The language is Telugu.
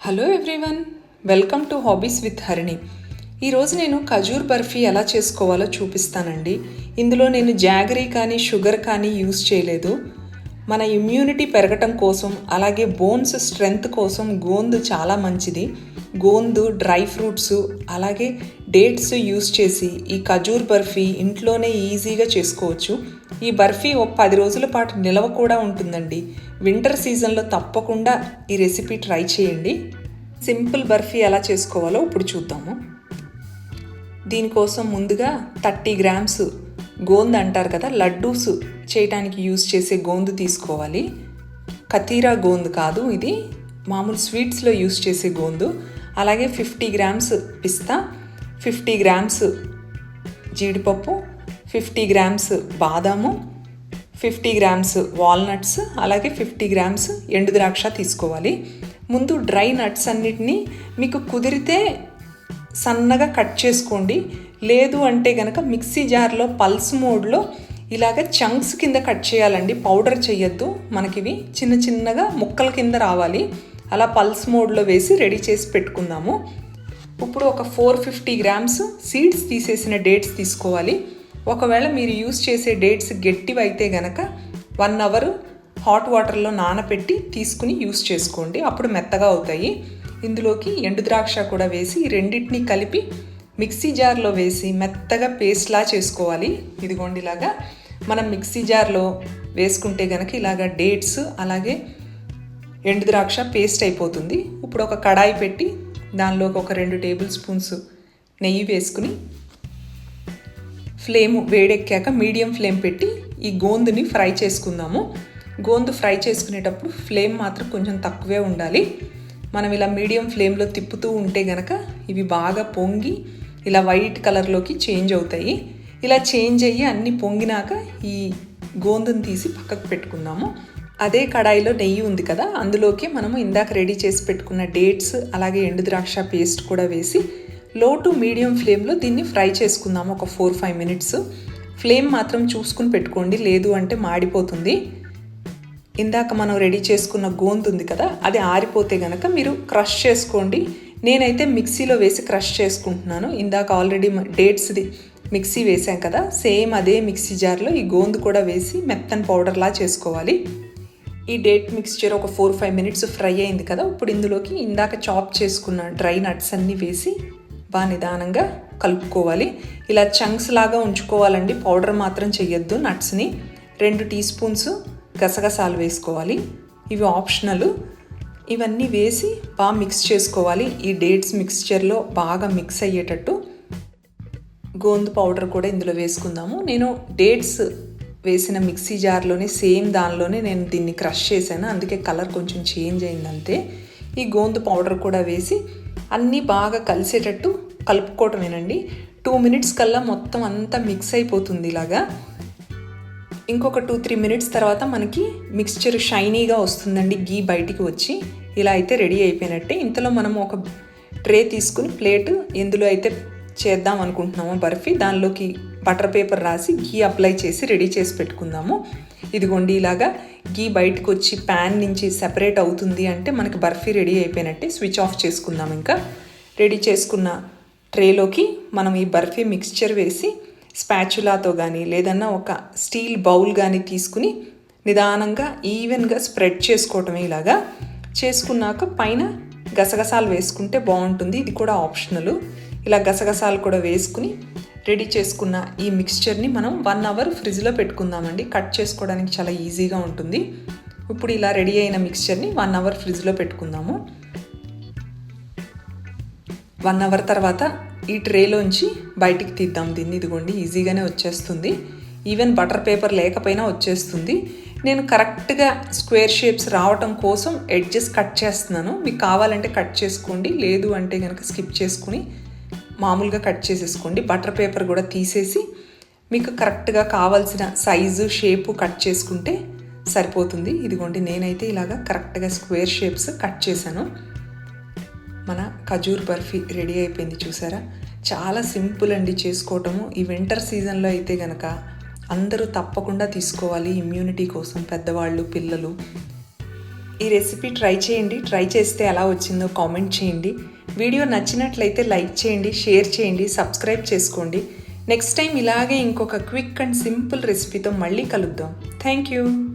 Hello everyone welcome to hobbies with Harini ఈరోజు నేను ఖజూర్ బర్ఫీ ఎలా చేసుకోవాలో చూపిస్తానండి. ఇందులో నేను జాగరీ కానీ షుగర్ కానీ యూస్ చేయలేదు. మన ఇమ్యూనిటీ పెరగటం కోసం అలాగే బోన్స్ స్ట్రెంగ్త్ కోసం గోందు చాలా మంచిది. గోందు డ్రై ఫ్రూట్స్ అలాగే డేట్స్ యూస్ చేసి ఈ ఖజూర్ బర్ఫీ ఇంట్లోనే ఈజీగా చేసుకోవచ్చు. ఈ బర్ఫీ ఒక పది రోజుల పాటు నిలవ కూడా ఉంటుందండి. వింటర్ సీజన్లో తప్పకుండా ఈ రెసిపీ ట్రై చేయండి. సింపుల్ బర్ఫీ ఎలా చేసుకోవాలో ఇప్పుడు చూద్దాము. దీనికోసం ముందుగా థర్టీ గ్రామ్స్ గోందు అంటారు కదా లడ్డూస్ చేయడానికి యూస్ చేసే గోందు తీసుకోవాలి. కతీరా గోందు కాదు ఇది మామూలు స్వీట్స్లో యూస్ చేసే గోందు. అలాగే ఫిఫ్టీ గ్రామ్స్ పిస్తా ఫిఫ్టీ గ్రామ్స్ జీడిపప్పు ఫిఫ్టీ గ్రామ్స్ బాదాము ఫిఫ్టీ గ్రామ్స్ వాల్నట్స్ అలాగే ఫిఫ్టీ గ్రామ్స్ ఎండు ద్రాక్ష తీసుకోవాలి. ముందు డ్రై నట్స్ అన్నిటినీ మీకు కుదిరితే సన్నగా కట్ చేసుకోండి. లేదు అంటే గనక మిక్సీ జార్లో పల్స్ మోడ్లో ఇలాగ చంక్స్ కింద కట్ చేయాలండి. పౌడర్ చేయొద్దు మనకివి చిన్న చిన్నగా ముక్కల కింద రావాలి. అలా పల్స్ మోడ్లో వేసి రెడీ చేసి పెట్టుకుందాము. ఇప్పుడు ఒక ఫోర్ ఫిఫ్టీ గ్రామ్స్ సీడ్స్ తీసేసిన డేట్స్ తీసుకోవాలి. ఒకవేళ మీరు యూస్ చేసే డేట్స్ గట్టివైతే అయితే గనక వన్ అవర్ హాట్ వాటర్లో నానబెట్టి తీసుకుని యూస్ చేసుకోండి. అప్పుడు మెత్తగా అవుతాయి. ఇందులోకి ఎండు ద్రాక్ష కూడా వేసి రెండింటిని కలిపి మిక్సీ జార్లో వేసి మెత్తగా పేస్ట్లా చేసుకోవాలి. ఇదిగోండి ఇలాగా మనం మిక్సీ జార్లో వేసుకుంటే గనక ఇలాగ డేట్స్ అలాగే ఎండు ద్రాక్ష పేస్ట్ అయిపోతుంది. ఇప్పుడు ఒక కడాయి పెట్టి దానిలోకి ఒక రెండు టేబుల్ స్పూన్స్ నెయ్యి వేసుకుని ఫ్లేమ్ వేడెక్కాక మీడియం ఫ్లేమ్ పెట్టి ఈ గోందుని ఫ్రై చేసుకుందాము. గోందు ఫ్రై చేసుకునేటప్పుడు ఫ్లేమ్ మాత్రం కొంచెం తక్కువే ఉండాలి. మనం ఇలా మీడియం ఫ్లేమ్లో తిప్పుతూ ఉంటే గనక ఇవి బాగా పొంగి ఇలా వైట్ కలర్లోకి చేంజ్ అవుతాయి. ఇలా చేంజ్ అయ్యి అన్నీ పొంగినాక ఈ గోందుని తీసి పక్కకు పెట్టుకుందాము. అదే కడాయిలో నెయ్యి ఉంది కదా అందులోకి మనము ఇందాక రెడీ చేసి పెట్టుకున్న డేట్స్ అలాగే ఎండు ద్రాక్ష పేస్ట్ కూడా వేసి లో టు మీడియం ఫ్లేమ్లో దీన్ని ఫ్రై చేసుకుందాము ఒక ఫోర్ ఫైవ్ మినిట్స్ ఫ్లేమ్ మాత్రం చూసుకుని పెట్టుకోండి లేదు అంటే మాడిపోతుంది. ఇందాక మనం రెడీ చేసుకున్న గోంతు ఉంది కదా అది ఆరిపోతే గనక మీరు క్రష్ చేసుకోండి. నేనైతే మిక్సీలో వేసి క్రష్ చేసుకుంటున్నాను. ఇందాక ఆల్రెడీ డేట్స్ది మిక్సీ వేసాం కదా సేమ్ అదే మిక్సీ జార్లో ఈ గోందు కూడా వేసి మెత్తని పౌడర్లా చేసుకోవాలి. ఈ డేట్ మిక్స్చర్ ఒక ఫోర్ ఫైవ్ మినిట్స్ ఫ్రై అయింది కదా ఇప్పుడు ఇందులోకి ఇందాక చాప్ చేసుకున్న డ్రై నట్స్ అన్నీ వేసి బాగా నిదానంగా కలుపుకోవాలి. ఇలా చంక్స్ లాగా ఉంచుకోవాలండి. పౌడర్ మాత్రం చెయ్యొద్దు నట్స్ని రెండు టీ స్పూన్స్ గసగసాలు వేసుకోవాలి. ఇవి ఆప్షనల్ ఇవన్నీ వేసి బాగా మిక్స్ చేసుకోవాలి. ఈ డేట్స్ మిక్స్చర్లో బాగా మిక్స్ అయ్యేటట్టు గోందు పౌడర్ కూడా ఇందులో వేసుకుందాము. నేను డేట్స్ వేసిన మిక్సీ జార్లోనే సేమ్ దానిలోనే నేను దీన్ని క్రష్ చేశాను. అందుకే కలర్ కొంచెం చేంజ్ అయిందంతే. ఈ గోందు పౌడర్ కూడా వేసి అన్నీ బాగా కలిసేటట్టు కలుపుకోవటమేనండి. టూ మినిట్స్ కల్లా మొత్తం అంతా మిక్స్ అయిపోతుంది ఇలాగా. ఇంకొక టూ త్రీ మినిట్స్ తర్వాత మనకి మిక్స్చర్ షైనీగా వస్తుందండి గీ బయటికి వచ్చి. ఇలా అయితే రెడీ అయిపోయినట్టే. ఇంతలో మనం ఒక ట్రే తీసుకుని ప్లేట్ ఎందులో అయితే చేద్దాం అనుకుంటున్నామో బర్ఫీ దానిలోకి బటర్ పేపర్ రాసి గీ అప్లై చేసి రెడీ చేసి పెట్టుకుందాము. ఇదిగోండి ఇలాగా గీ బయటకు వచ్చి ప్యాన్ నుంచి సెపరేట్ అవుతుంది అంటే మనకి బర్ఫీ రెడీ అయిపోయినట్టే. స్విచ్ ఆఫ్ చేసుకుందాం ఇంకా. రెడీ చేసుకున్న ట్రేలోకి మనం ఈ బర్ఫీ మిక్స్చర్ వేసి స్పాచులాతో కానీ లేదన్నా ఒక స్టీల్ బౌల్ కానీ తీసుకుని నిదానంగా ఈవెన్గా స్ప్రెడ్ చేసుకోవటమే ఇలాగా చేసుకున్నాక పైన గసగసాలు వేసుకుంటే బాగుంటుంది. ఇది కూడా ఆప్షనల్. ఇలా గసగసాలు కూడా వేసుకుని రెడీ చేసుకున్న ఈ మిక్స్చర్ని మనం వన్ అవర్ ఫ్రిడ్జ్లో పెట్టుకుందామండి. కట్ చేసుకోవడానికి చాలా ఈజీగా ఉంటుంది. ఇప్పుడు ఇలా రెడీ అయిన మిక్స్చర్ని వన్ అవర్ ఫ్రిడ్జ్లో పెట్టుకుందాము. వన్ అవర్ తర్వాత ఈ ట్రేలోంచి బయటికి తీద్దాం దీన్ని. ఇదిగోండి ఈజీగానే వచ్చేస్తుంది. ఈవెన్ బటర్ పేపర్ లేకపోయినా వచ్చేస్తుంది. నేను కరెక్ట్గా స్క్వేర్ షేప్స్ రావటం కోసం ఎడ్జెస్ కట్ చేస్తున్నాను. మీకు కావాలంటే కట్ చేసుకోండి లేదు అంటే కనుక స్కిప్ చేసుకుని మామూలుగా కట్ చేసేసుకోండి. బటర్ పేపర్ కూడా తీసేసి మీకు కరెక్ట్గా కావాల్సిన సైజు షేపు కట్ చేసుకుంటే సరిపోతుంది. ఇదిగోండి నేనైతే ఇలాగా కరెక్ట్గా స్క్వేర్ షేప్స్ కట్ చేశాను. మన ఖజూర్ బర్ఫీ రెడీ అయిపోయింది చూసారా? చాలా సింపుల్ అండి చేసుకోవటము. ఈ వింటర్ సీజన్లో అయితే గనక అందరూ తప్పకుండా తీసుకోవాలి ఇమ్యూనిటీ కోసం పెద్దవాళ్ళు పిల్లలు. ఈ రెసిపీ ట్రై చేయండి. ట్రై చేస్తే ఎలా వచ్చిందో కామెంట్ చేయండి. వీడియో నచ్చినట్లయితే లైక్ చేయండి షేర్ చేయండి సబ్స్క్రైబ్ చేసుకోండి. నెక్స్ట్ టైం ఇలాగే ఇంకొక క్విక్ అండ్ సింపుల్ రెసిపీతో మళ్ళీ కలుద్దాం. Thank you.